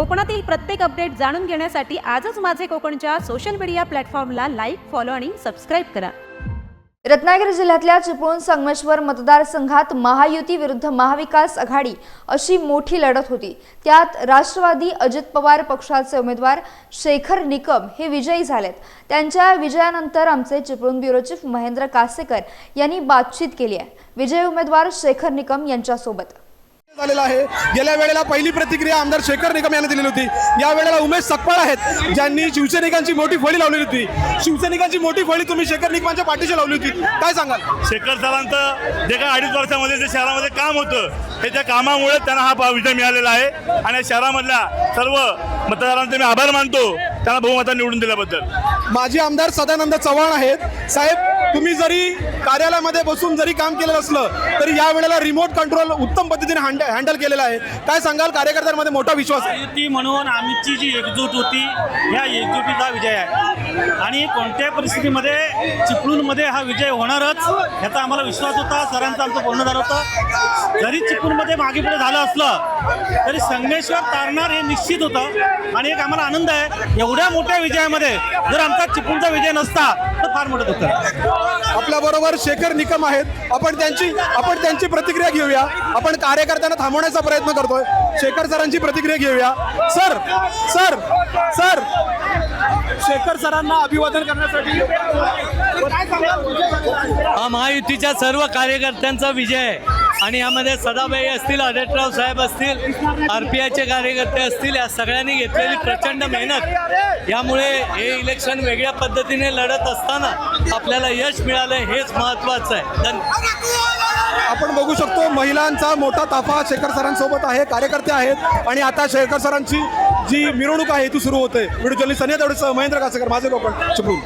कोकणातील प्रत्येक अपडेट जाणून घेण्यासाठी आजच माझे कोकणच्या सोशल मीडिया प्लॅटफॉर्मला लाईक फॉलो आणि सबस्क्राईब करा. रत्नागिरी जिल्ह्यातल्या चिपळूण संगमेश्वर मतदारसंघात महायुती विरुद्ध महाविकास आघाडी अशी मोठी लढत होती. त्यात राष्ट्रवादी अजित पवार पक्षाचे उमेदवार शेखर निकम हे विजयी झालेत. त्यांच्या विजयानंतर आमचे चिपळूण ब्युरो चीफ महेंद्र कासेकर यांनी बातचीत केली आहे. विजयी उमेदवार शेखर निकम यांच्यासोबत. झालेला आहे. गेल्या वेळेला पहिली प्रतिक्रिया आमदार शेखर निकम यांनी दिलेली होती. या वेळेला उमेश सकपाळ आहेत ज्यांनी शिवसैनिकांची मोठी फळी लावलेली होती. शिवसैनिकांची मोठी फळी तुम्ही शेखर निकमांच्या पाठीशी लावली होती. काय सांगाल? शेखर सरांचं जे काही अडीच वर्षामध्ये जे शहरामध्ये काम होतं हे त्या कामामुळे त्यांना हा विजय मिळालेला आहे. आणि शहरामधल्या सर्व मतदारांचे मी आभार मानतो त्यांना बहुमतात निवडून दिल्याबद्दल. माजी आमदार सदानंद चव्हाण आहेत. साहेब तुम्ही जरी कार्यालयामध्ये बसून जरी काम केलं असलं तरी या वेळेला रिमोट कंट्रोल उत्तम पद्धतीने हँड हँडल केलेला आहे. काय सांगाल? कार्यकर्त्यांमध्ये मोठा विश्वास आहे. युती म्हणून आमची जी एकजूट होती ह्या एकजुटीचा विजय आहे. आणि कोणत्याही परिस्थितीमध्ये चिपळूणमध्ये हा विजय होणारच याचा आम्हाला विश्वास होता सरांचं आमचं बोलणं झालं होतं. जरी चिपळूणमध्ये मागे पुढे झालं असलं तरी संगमेश्वर तारणार हे निश्चित होतं. आणि एक आम्हाला आनंद आहे एवढ्या मोठ्या विजयामध्ये जर आमचा चिपळूणचा विजय नसता तर फार मोठं होतं आपल्याबरोबर शेखर निकम आहेत. आपण त्यांची आपण त्यांची प्रतिक्रिया घेऊया. आपण कार्यकर्त्यांना थांबवण्याचा प्रयत्न करतोय. शेखर सरांची प्रतिक्रिया घेऊया. Sir sir sir. सरांना अभिवादन करण्यासाठी? हा महायुतीच्या सर्व कार्यकर्त्यांचा विजय आहे. आणि यामध्ये सदाबाई असतील आदित्यराव साहेब असतील आर पी आयचे कार्यकर्ते असतील या सगळ्यांनी घेतलेली प्रचंड मेहनत. यामुळे हे इलेक्शन वेगळ्या पद्धतीने लढत असताना आपल्याला यश मिळालं हेच महत्त्वाचं आहे. धन्यवाद आपण बघू शकतो महिलांचा मोठा ताफा शेखर सरांसोबत आहे कार्यकर्ते आहेत. आणि आता शेखर सरांची जी मिरवणूक आहे ती सुरू होते व्हिडिओ जर्नलिस्ट सनिया तावडेसह महेंद्र कासेकर माझे लोकल चिपळूण